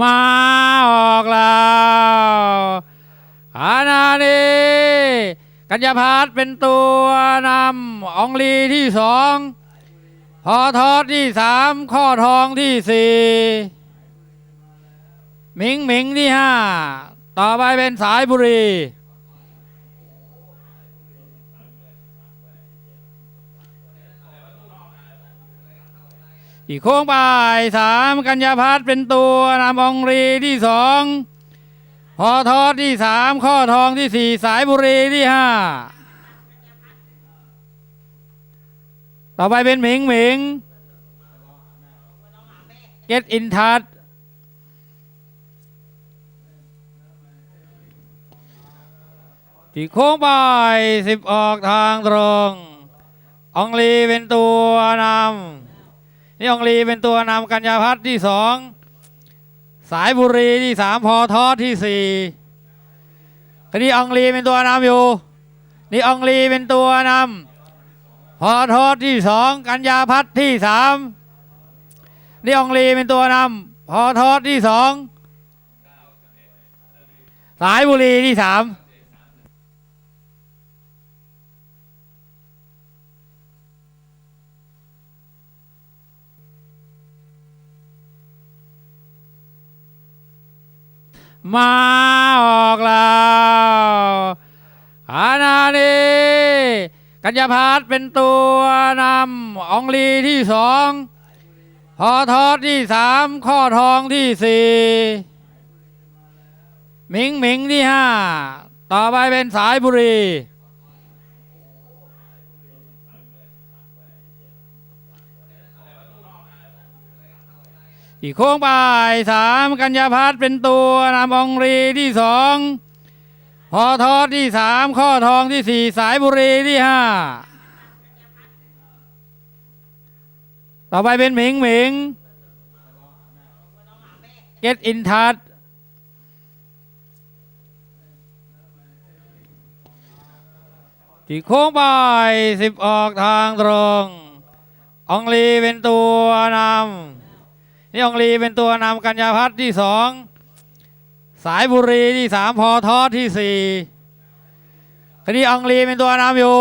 มาออกแล้วอานานีกัญญาพัฒน์เป็นตัวนำอองลีที่สองพอทอดที่สามข้อทองที่สี่หมิงหมิงที่ห้าต่อไปเป็นสายบุรี อีกโค้งบ่ายสามกัญญาพัฒน์เป็นตัวนำองรีที่สองพอทอดที่สามข้อทองที่สี่สายบุรีที่ห้าต่อไปเป็นหมิงหมิงเกตอินทัศที่โค้งบ่ายสิบออกทางตรงอองลีเป็นตัวนำ นี่องลีเป็นตัวนำกัญญาพัฒน์ที่สองสายบุรีที่สามพอทอดที่สี่นี่องลีเป็นตัวนำอยู่ นี่องลีเป็นตัวนำพอทอดที่สองกัญญาพัฒน์ที่สามนี่องลีเป็นตัวนำพอทอดที่สองสายบุรีที่สาม มาออกแล้วอาณานีกัญญาพัฒน์เป็นตัวนำอองลีที่สองพอทอดที่สามข้อทองที่สี่หมิงหมิงที่ห้าต่อไปเป็นสายบุรี อีกโค้งบ่ายสามกัญญาพัฒน์เป็นตัวนำองรีที่สองพอทอดที่สามข้อทองที่สี่สายบุรีที่ห้าต่อไปเป็นหมิงหมิงเกตอินทัศที่โค้งบ่ายสิบออกทางตรงอองลีเป็นตัวนำ นี่องลีเป็นตัวนำกัญญาพัฒน์ที่สองสายบุรีที่สามพอทอดที่สี่คดีองลีเป็นตัวนำอยู่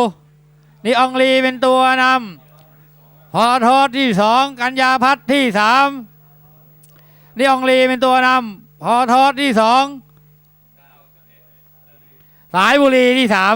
นี่องลีเป็นตัวนำพอทอดที่สองกัญญาพัฒน์ที่สามนี่องลีเป็นตัวนำพอทอดที่สองสายบุรีที่สาม